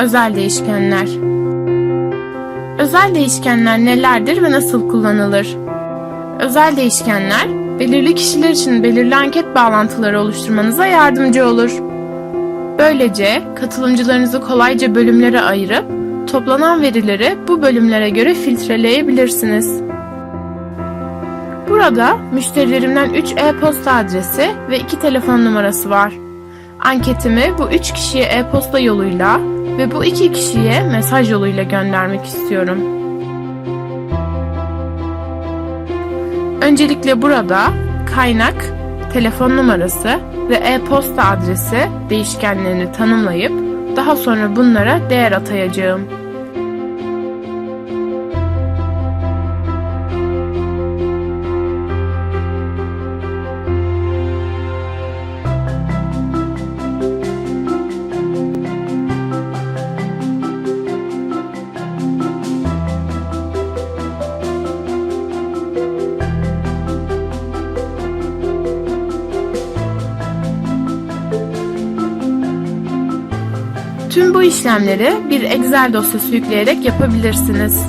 Özel değişkenler. Özel değişkenler nelerdir ve nasıl kullanılır? Özel değişkenler, belirli kişiler için belirli anket bağlantıları oluşturmanıza yardımcı olur. Böylece katılımcılarınızı kolayca bölümlere ayırıp toplanan verileri bu bölümlere göre filtreleyebilirsiniz. Burada müşterilerimden 3 e-posta adresi ve 2 telefon numarası var. Anketimi bu 3 kişiye e-posta yoluyla ve bu 2 kişiye mesaj yoluyla göndermek istiyorum. Öncelikle burada kaynak, telefon numarası ve e-posta adresi değişkenlerini tanımlayıp daha sonra bunlara değer atayacağım. Tüm bu işlemleri bir Excel dosyası yükleyerek yapabilirsiniz.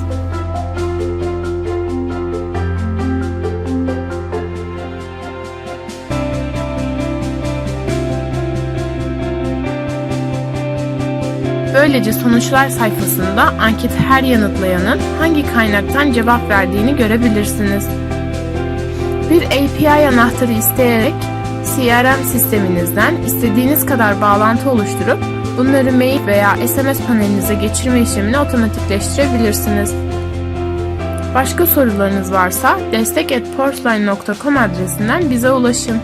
Böylece sonuçlar sayfasında anketi her yanıtlayanın hangi kaynaktan cevap verdiğini görebilirsiniz. Bir API anahtarı isteyerek CRM sisteminizden istediğiniz kadar bağlantı oluşturup bunları mail veya SMS panelinize geçirme işlemini otomatikleştirebilirsiniz. Başka sorularınız varsa destek.portline.com adresinden bize ulaşın.